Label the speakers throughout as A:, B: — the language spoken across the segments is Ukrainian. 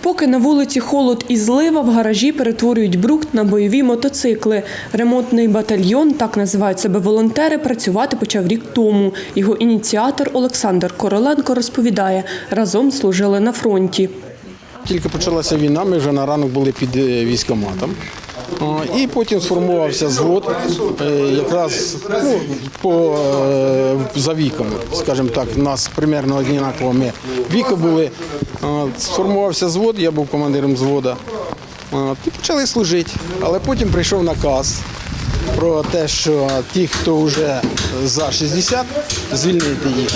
A: Поки на вулиці холод і злива, в гаражі перетворюють брукт на бойові мотоцикли. Ремонтний батальйон, так називають себе волонтери, працювати почав рік тому. Його ініціатор Олександр Короленко розповідає, разом служили на фронті.
B: Тільки почалася війна, ми вже на ранок були під е, військоматом. І потім сформувався звод, е, якраз ну, по, е, за віком, скажімо так, у нас примерно однаково ми віку були. Сформувався звод, я був командиром взвода. О, І почали служити. Але потім прийшов наказ про те, що ті, хто вже за 60, звільнити їх.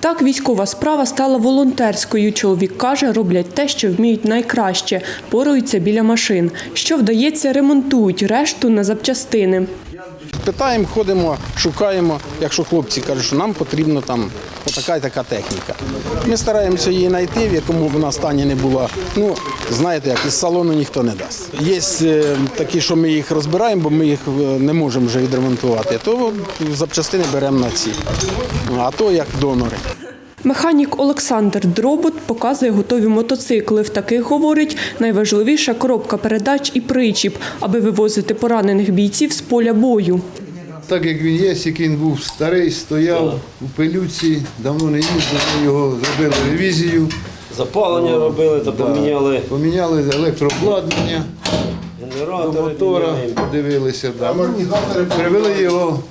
A: Так військова справа стала волонтерською. Чоловік каже, роблять те, що вміють найкраще, поруються біля машин. Що вдається, ремонтують, решту на запчастини.
B: Питаємо, ходимо, шукаємо. Якщо хлопці кажуть, що нам потрібна там отака і така техніка. Ми стараємося її знайти, в якому б вона стані не була. Ну, знаєте, як із салону ніхто не дасть. Є е, такі, що ми їх розбираємо, бо ми їх е, не можемо вже відремонтувати, то запчастини беремо на ці. А то як донори.
A: Механік Олександр Дробот показує готові мотоцикли. В таких, говорить, найважливіша коробка передач і причіп, аби вивозити поранених бійців з поля бою.
C: Так як він є, як він був старий, стояв у пилюці, давно не їздив, ми його зробили ревізію,
D: Запалення робили, та поміняли
C: поміняли електрообладнання до мотора, подивилися. Да. Привели його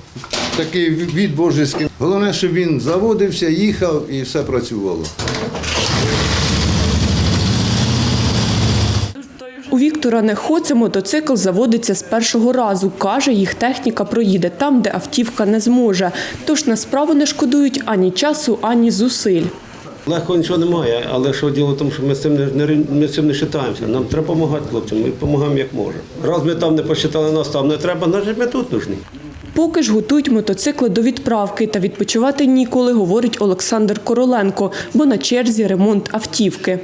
C: такий від божеський. Головне, щоб він заводився, їхав і все працювало.
A: У Віктора Нехоце мотоцикл заводиться з першого разу. Каже, їх техніка проїде там, де автівка не зможе. Тож на справу не шкодують ані часу, ані зусиль.
D: Легко нічого немає, але що діло в тому, що ми з цим не, не ми з цим не вважаємося. Нам треба допомагати хлопцям, ми допомагаємо як можемо. Раз ми там не посчитали нас, там не треба, значить ми тут нужні.
A: Поки ж готують мотоцикли до відправки та відпочивати ніколи, говорить Олександр Короленко, бо на черзі ремонт автівки.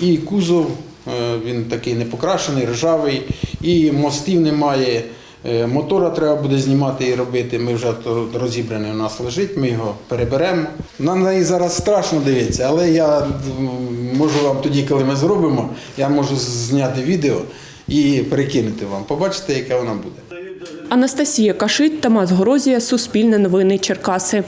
B: І кузов е, він такий не покрашений, ржавий, і мостів немає. Е, Мотора треба буде знімати і робити. Ми вже розібраний у нас лежить, ми його переберемо. На неї зараз страшно дивитися, але я можу вам тоді, коли ми зробимо, я можу зняти відео і перекинути вам. Побачите, яка вона буде.
A: Анастасія Кашит, Тамас Горозія, Суспільне новини Черкаси.